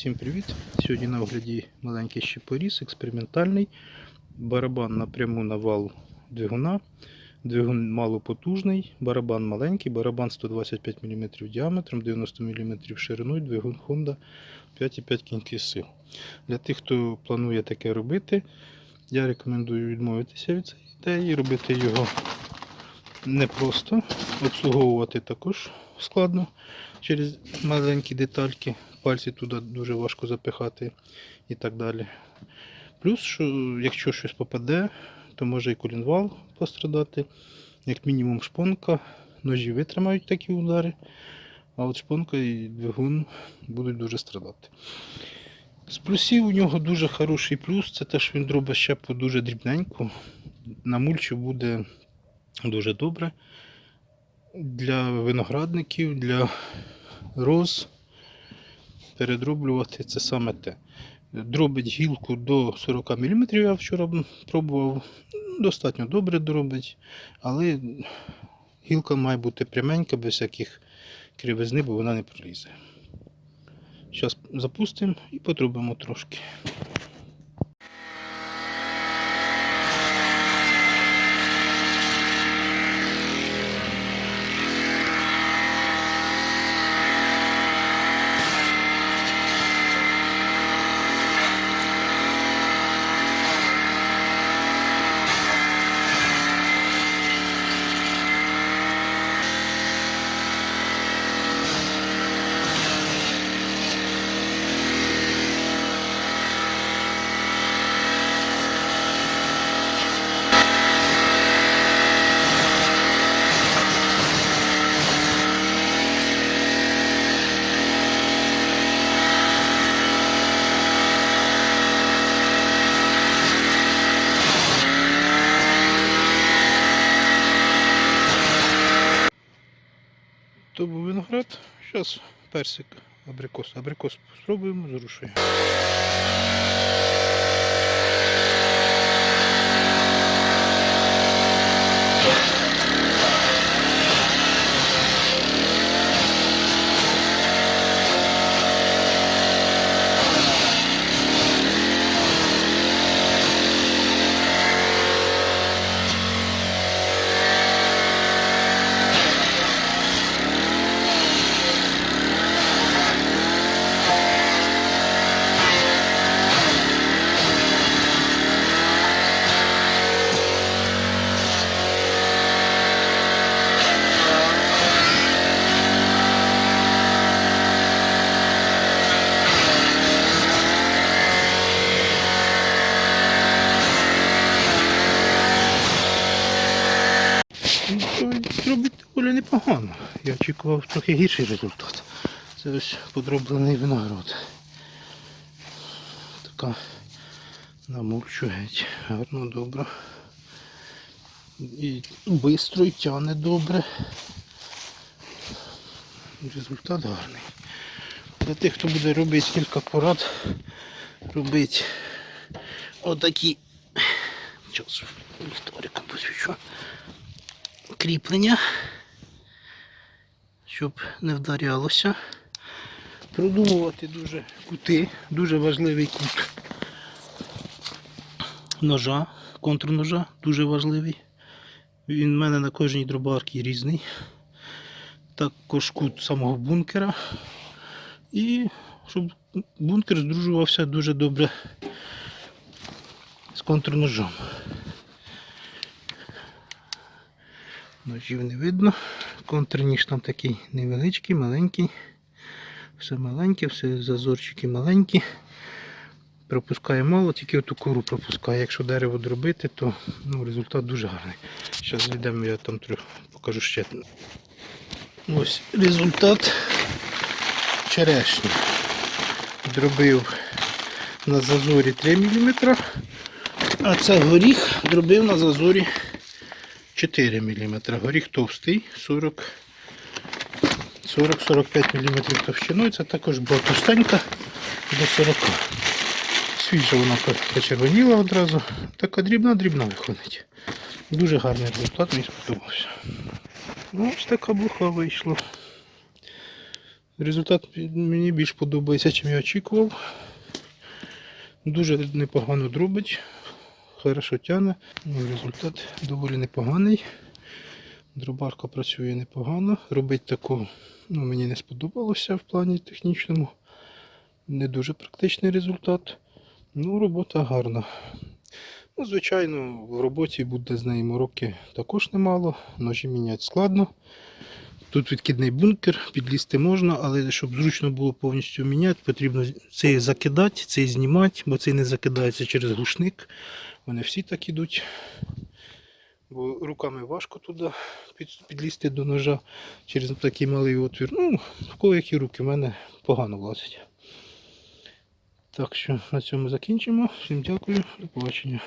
Всім привіт! Сьогодні на огляді маленький щепоріз, експериментальний. Барабан напряму на вал двигуна. Двигун малопотужний, барабан маленький, барабан 125 мм діаметром, 90 мм шириною, двигун Honda 5,5 кінських сил. Для тих, хто планує таке робити, я рекомендую відмовитися від цієї ідеї, робити його непросто, обслуговувати також складно через маленькі детальки пальці туди дуже важко запихати і так далі. Плюс, що якщо щось попаде, то може і колінвал пострадати. Як мінімум шпонка, ножі витримають такі удари, а от шпонка і двигун будуть дуже страдати. З плюсів у нього дуже хороший плюс, це те, що він дробить щепу дуже дрібненько. На мульчу буде дуже добре. Для виноградників, для роз передроблювати це саме те. Дробить гілку до 40 мм, я вчора пробував. Достатньо добре дробить, але гілка має бути пряменька, без всяких кривизни, бо вона не пролізе. Зараз запустимо і потрубимо трошки. То був виноград. Зараз персик, абрикос. Абрикос спробуємо, зрушуємо. Робить доволі непогано. Я очікував трохи гірший результат. Це ось подроблений виноград. Така намурчу геть. Гарно, добре. І швидко і тяне добре. Результат гарний. Для тих, хто буде робити кілька порад, робити отакі. Час ліхтариком посвічу кріплення, щоб не вдарялося. Продумувати дуже кути, дуже важливий кут ножа, контрножа, дуже важливий. Він в мене на кожній дробарці різний. Також кут самого бункера. І щоб бункер здружувався дуже добре з контрножом. Ножів не видно. Контрніж там такий невеличкий, маленький. Все маленьке, все зазорчики маленькі. Пропускає мало, тільки оту кору пропускає. Якщо дерево дробити, то ну, результат дуже гарний. Зараз зайдемо, я там трохи покажу ще. Ось результат черешні. Дробив на зазорі 3 мм, а це горіх дробив на зазорі 4 мм. Горіх товстий, 40 40-45 мм товщиною. Це також була товстенька до 40. Свіжа вона почервоніла одразу. Така дрібна-дрібна виходить. Дуже гарний результат, мені сподобався. Ну, ось така буха вийшла. Результат мені більш подобається, чим я очікував. Дуже непогано дробить, хорошо тяне. Ну, Результат доволі непоганий. Дробарка працює непогано. Робить таку ну, мені не сподобалося в плані технічному. Не дуже практичний результат. Ну, робота гарна. Ну, звичайно, в роботі буде з неї мороки також немало. Ножі міняти складно. Тут відкидний бункер, підлізти можна, але щоб зручно було повністю міняти, потрібно цей закидати, цей знімати, бо цей не закидається через глушник. Вони всі так ідуть. Бо руками важко туди під- підлізти до ножа через такий малий отвір. Ну, в кого які руки, в мене погано влазить. Так що на цьому закінчимо. Всім дякую, до побачення.